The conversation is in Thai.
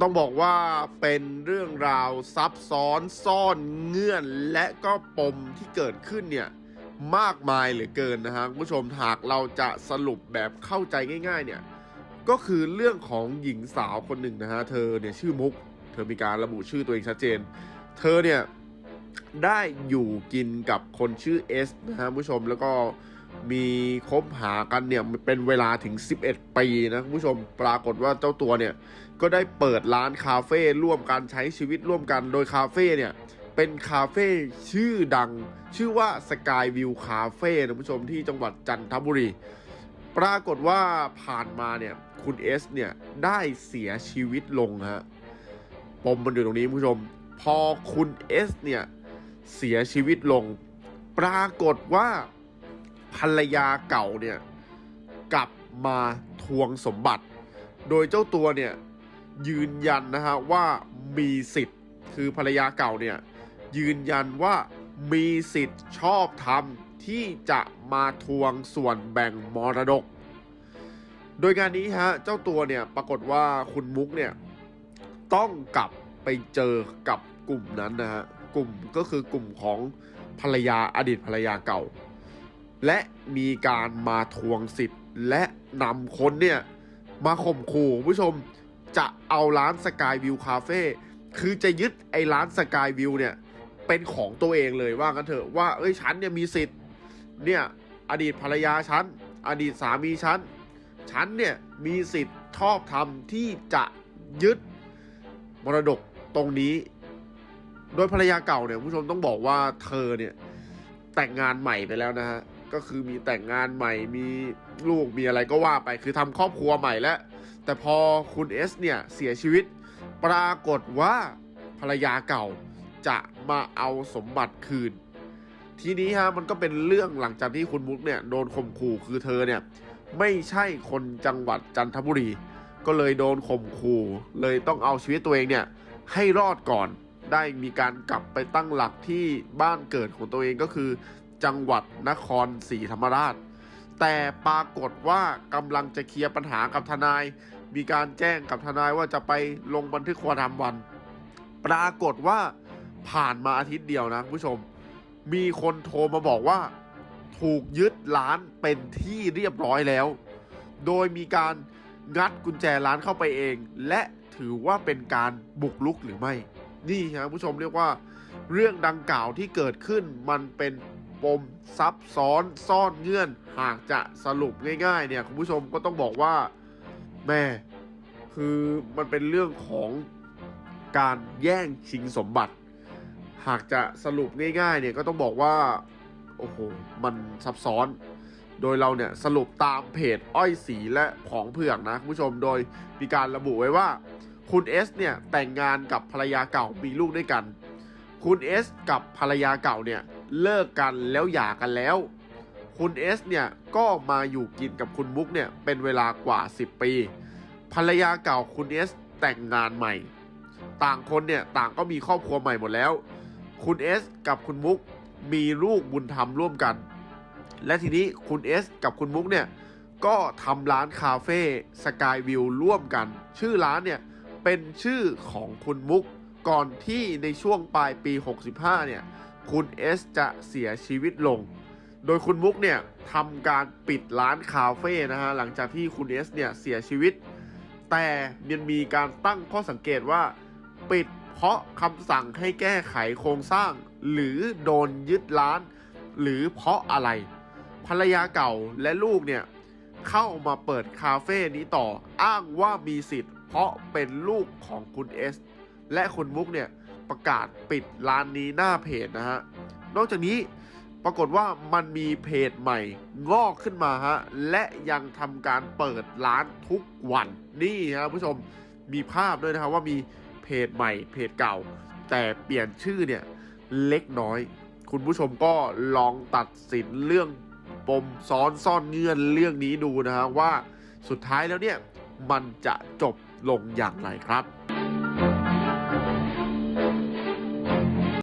ต้องบอกว่าเป็นเรื่องราวซับซ้อนซ่อนเงื่อนและก็ปมที่เกิดขึ้นเนี่ยมากมายเหลือเกินนะฮะคุณผู้ชมหากเราจะสรุปแบบเข้าใจง่าย ๆ เนี่ยก็คือเรื่องของหญิงสาวคนหนึ่งนะฮะเธอเนี่ยชื่อมุก เธอมีการระบุชื่อตัวเองชัดเจน เธอเนี่ยได้อยู่กินกับคนชื่อเอสนะฮะผู้ชมแล้วก็ มีคบหากันเนี่ยเป็นเวลาถึง 11 ปีนะคุณผู้ชมปรากฏว่าเจ้าตัวเนี่ยก็ได้เปิดร้านคาเฟ่ร่วมกันใช้ชีวิตร่วมกันโดยคาเฟ่เนี่ยเป็นคาเฟ่ชื่อดัง ชื่อว่า Sky View Cafe นะผู้ชมที่จังหวัดจันทบุรี ปรากฏว่าผ่านมาเนี่ยคุณเอสเนี่ยได้เสียชีวิตลงฮะปมมันอยู่ตรงนี้ผู้ชม พอคุณเอสเนี่ยเสียชีวิตลง ปรากฏว่า ภรรยาเก่าเนี่ยกลับมาทวงสมบัติ โดยเจ้าตัวเนี่ยยืนยันนะฮะว่ามีสิทธิ์ คือภรรยาเก่าเนี่ยยืนยันว่ามีสิทธิ์ชอบธรรมที่จะมาทวงส่วนแบ่งมรดก โดยงานนี้ฮะเจ้าตัวเนี่ยปรากฏว่าคุณมุกเนี่ยต้องกลับไปเจอกับกลุ่มนั้นนะฮะกลุ่มก็คือกลุ่มของภรรยาอดีตภรรยาเก่า และมีการมาทวงสิทธิ์ และนำคนเนี่ย มาข่มขู่คุณผู้ชมจะเอาร้านสกายวิวคาเฟ่คือจะยึดไอ้ร้านสกายวิวเนี่ย เป็นของตัวเองเลยว่ากันเถอะว่าเอ้ยฉันเนี่ยมีสิทธิ์เนี่ยอดีตภรรยาฉัน อดีตสามีฉัน ฉันเนี่ยมีสิทธิ์ชอบทำที่จะยึดมรดกตรงนี้ โดยภรรยาเก่าเนี่ยผู้ชมต้องบอกว่าเธอเนี่ยแต่งงานใหม่ไปแล้วนะฮะ ก็คือมีแต่งงานใหม่มีลูกมีอะไรก็ว่าไปคือทำครอบครัวใหม่แล้ว แต่พอคุณเอสเนี่ยเสียชีวิต ปรากฏว่าภรรยาเก่าจะมาเอาสมบัติคืน ทีนี้ฮะมันก็เป็นเรื่องหลังจากที่คุณมุกเนี่ยโดนข่มขู่คือเธอเนี่ยไม่ใช่คนจังหวัดจันทบุรี ก็เลยโดนข่มขู่ เลยต้องเอาชีวิตตัวเองเนี่ยให้รอดก่อนได้มีการกลับไปตั้งหลักที่บ้านเกิดของตัวเองก็คือ จังหวัดนครศรีธรรมราช แต่ปรากฏว่ากำลังจะเคลียร์ปัญหากับทนาย มีการแจ้งกับทนายว่าจะไปลงบันทึกความทำวัน ปรากฏว่าผ่านมาอาทิตย์เดียวนะผู้ชม มีคนโทรมาบอกว่า ถูกยึดร้านเป็นที่เรียบร้อยแล้ว โดยมีการงัดกุญแจร้านเข้าไปเอง และถือว่าเป็นการบุกลุกหรือไม่ นี่ครับผู้ชมเรียกว่า เรื่องดังกล่าวที่เกิดขึ้นมันเป็น ปมซับซ้อนซ่อนเงื่อน หากจะสรุปง่ายๆเนี่ยคุณผู้ชมก็ต้องบอกว่าแม่คือมันเป็นเรื่องของการแย่งชิงสมบัติ หากจะสรุปง่ายๆเนี่ยก็ต้องบอกว่าโอ้โหมันซับซ้อน โดยเราเนี่ยสรุปตามเพจอ้อยสีและของเผือกนะคุณผู้ชมโดยมีการระบุไว้ว่า คุณเอสเนี่ยแต่งงานกับภรรยาเก่ามีลูกด้วยกัน คุณเอสกับภรรยาเก่าเนี่ย เลิกกันแล้วหย่ากันแล้ว คุณเอสเนี่ยก็มาอยู่กินกับคุณมุกเนี่ยเป็นเวลากว่า 10 ปี ภรรยาเก่าคุณเอสแต่งงานใหม่ ต่างคนเนี่ยต่างก็มีครอบครัวใหม่หมดแล้ว คุณเอสกับคุณมุกมีลูกบุญธรรมร่วมกัน และทีนี้คุณเอสกับคุณมุกเนี่ยก็ทำร้านคาเฟ่สกายวิวร่วมกัน ชื่อร้านเนี่ยเป็นชื่อของคุณมุกก่อนที่ในช่วงปลายปี 65 เนี่ย คุณเอสจะเสียชีวิตลง โดยคุณมุกเนี่ยทำการปิดร้านคาเฟ่นะฮะหลังจากที่คุณเอสเนี่ยเสียชีวิต แต่ยังมีการตั้งข้อสังเกตว่า ปิดเพราะคำสั่งให้แก้ไขโครงสร้าง หรือโดนยึดร้าน หรือเพราะอะไร ภรรยาเก่าและลูกเนี่ยเข้ามาเปิดคาเฟ่นี้ต่ออ้างว่ามีสิทธิ์ เพราะเป็นลูกของคุณเอส และคุณมุกเนี่ย ประกาศปิดร้านนี้หน้าเพจนะฮะ นอกจากนี้ปรากฏว่ามันมีเพจใหม่งอกขึ้นมาฮะ และยังทำการเปิดร้านทุกวันนี่ฮะผู้ชมมีภาพด้วยนะครับว่ามีเพจใหม่เพจเก่า แต่เปลี่ยนชื่อเนี่ยเล็กน้อย คุณผู้ชมก็ลองตัดสินเรื่องปมซ้อนซ่อนเงื่อนเรื่องนี้ดูนะฮะว่าสุดท้ายแล้วเนี่ยมันจะจบลงอย่างไรครับ